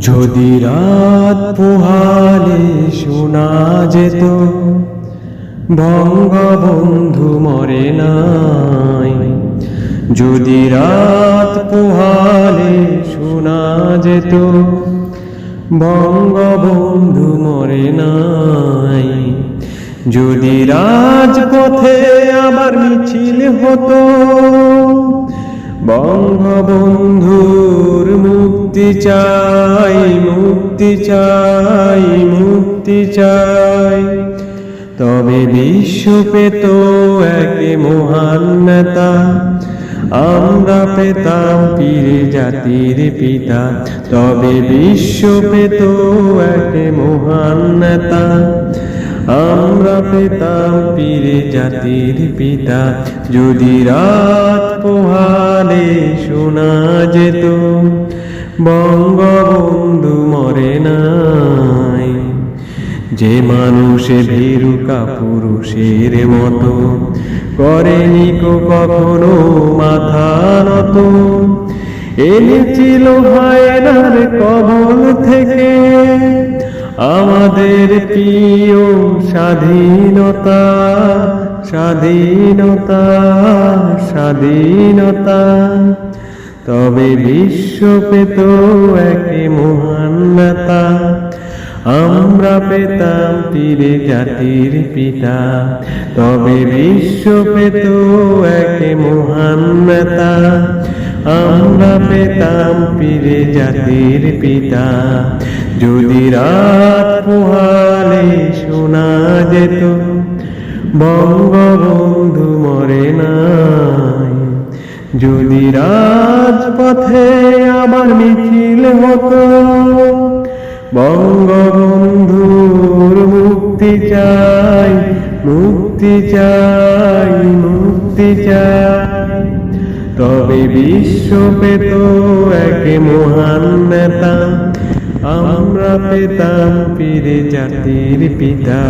যদি রাত পোহালে শোনা যেত, বঙ্গবন্ধু মরে নাই। যদি রাত পোহালে শোনা যেত, বঙ্গবন্ধু মরে নাই। যদি রাজপথে আবার মিছিল হতো বঙ্গবন্ধুর মুক্তি চাই মুক্তি চাই মুক্তি চাই। তবে বিশ্ব পেত এক মহান নেতা, আমরা পেতাম পীরে জাতির পিতা। তবে বিশ্ব পেত এক মহান নেতা আমরা পেতাম পীরে জাতির পিতা, যদি রাত পোহালে শোনা যেত, বঙ্গবন্ধু মরে নাই। যে মানুষে ভীরুকা পুরুষের মতো, করেনি কো কখনো মাথা নত। এনেছিল হায়নার থেকে আমাদের প্রিয় স্বাধীনতা স্বাধীনতা স্বাধীনতা। তবে বিশ্ব পেত এক মহান নেতা। আমরা পেতাম পীরে জাতির পিতা। তবে বিশ্ব পেত এক মহান নেতা। আমরা পেতাম পীরে জাতির পিতা। যদি রাত পোহালে শোনা যেত, বঙ্গবন্ধু মরে নাই। যদি রাজপথে আবার মিছিল হতো, বঙ্গবন্ধুর মুক্তি চাই মুক্তি চাই মুক্তি চাই। তবে বিশ্ব পেত এক মহান নেতা আমরা পেতাম পীরে জাতির পিতা।